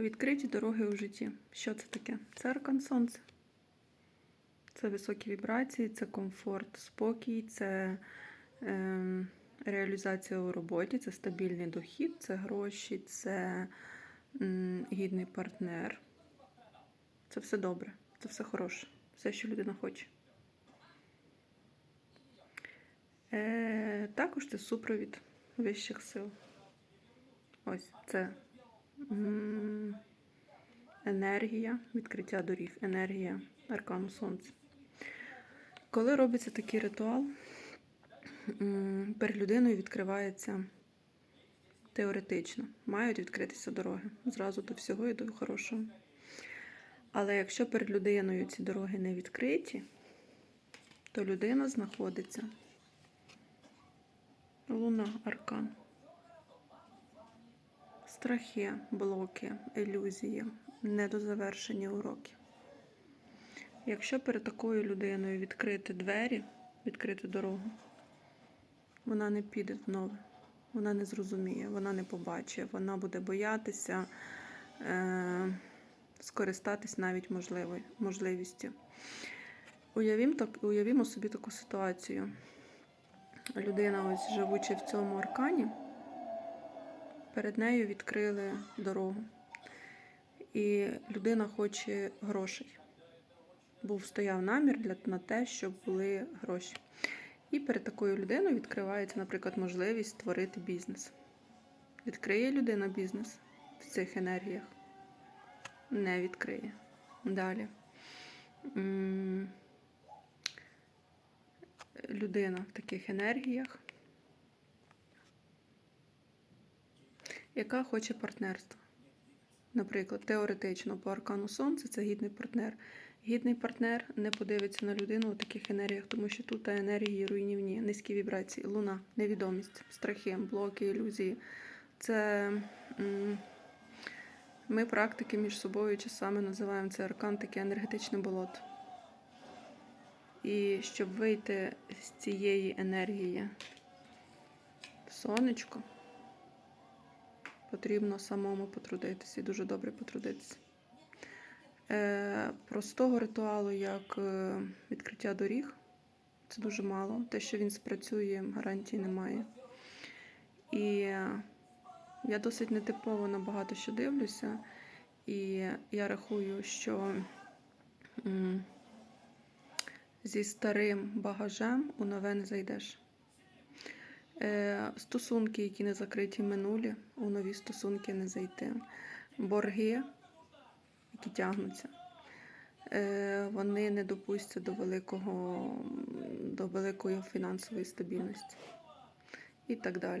Відкриті дороги у житті. Що це таке? Це сонця. Це високі вібрації, це комфорт, спокій, це е, реалізація у роботі, це стабільний дохід, це гроші, це м, гідний партнер. Це все добре, це все хороше, все, що людина хоче. Е, також це супровід вищих сил. Ось це енергія, відкриття доріг, енергія аркану сонця. Коли робиться такий ритуал, перед людиною відкривається теоретично, мають відкритися дороги зразу до всього і до хорошого. Але якщо перед людиною ці дороги не відкриті, то людина знаходиться луна аркан. Страхи, блоки, ілюзії, недозавершені уроки. Якщо перед такою людиною відкрити двері, відкрити дорогу, вона не піде в нове, вона не зрозуміє, вона не побачить, вона буде боятися е- скористатись навіть можливою, можливістю. Уявім, так, уявімо собі таку ситуацію. Людина, ось живучи в цьому аркані, перед нею відкрили дорогу. І людина хоче грошей. Був стояв намір для, на те, щоб були гроші. І перед такою людиною відкривається, наприклад, можливість створити бізнес. Відкриє людина бізнес в цих енергіях? Не відкриє. Далі. Людина в таких енергіях, яка хоче партнерства. Наприклад, теоретично по аркану Сонця це гідний партнер. Гідний партнер не подивиться на людину у таких енергіях, тому що тут енергії руйнівні, низькі вібрації, луна, невідомість, страхи, блоки, ілюзії. Це ми, практики, між собою часами називаємо це аркан таке енергетичне болото. І щоб вийти з цієї енергії сонечко, потрібно самому потрудитися і дуже добре потрудитися. Е, простого ритуалу, як е, відкриття доріг, це дуже мало. Те, що він спрацює, гарантії немає. І я досить нетипово на багато що дивлюся, і я рахую, що зі старим багажем у нове не зайдеш. Е, Стосунки, які не закриті минулі, у нові стосунки не зайти. Борги, які тягнуться, е, вони не допустяться до великого, до великої фінансової стабільності і так далі.